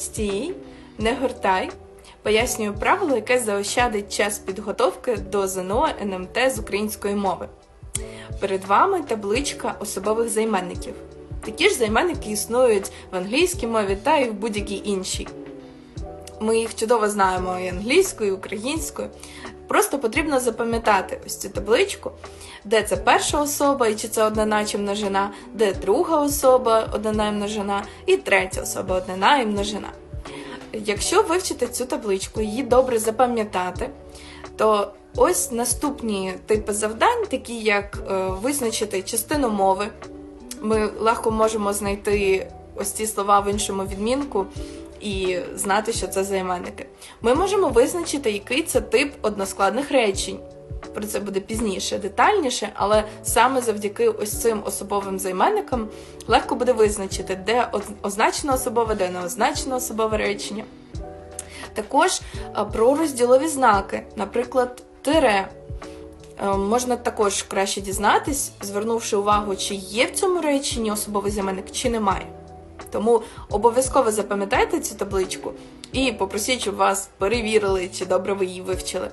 Стій, не гортай. Пояснюю правило, яке заощадить час підготовки до ЗНО НМТ з української мови. Перед вами табличка особових займенників. Такі ж займенники існують в англійській мові та і в будь-якій іншій. Ми їх чудово знаємо і англійською, і українською. Просто потрібно запам'ятати ось цю табличку, де це перша особа, і чи це однина чи множина, де друга особа, однина і множина, і третя особа, однина і множина. Якщо вивчити цю табличку, її добре запам'ятати, то ось наступні типи завдань, такі як е, визначити частину мови. Ми легко можемо знайти ось ці слова в іншому відмінку і знати, що це займенники. Ми можемо визначити, який це тип односкладних речень. Про це буде пізніше, детальніше, але саме завдяки ось цим особовим займенникам легко буде визначити, де оз- означено особове, де не означено особове речення. Також про розділові знаки, наприклад, тире. Е, Можна також краще дізнатись, звернувши увагу, чи є в цьому реченні особовий займенник, чи немає. Тому обов'язково запам'ятайте цю табличку і попросіть, щоб вас перевірили, чи добре ви її вивчили.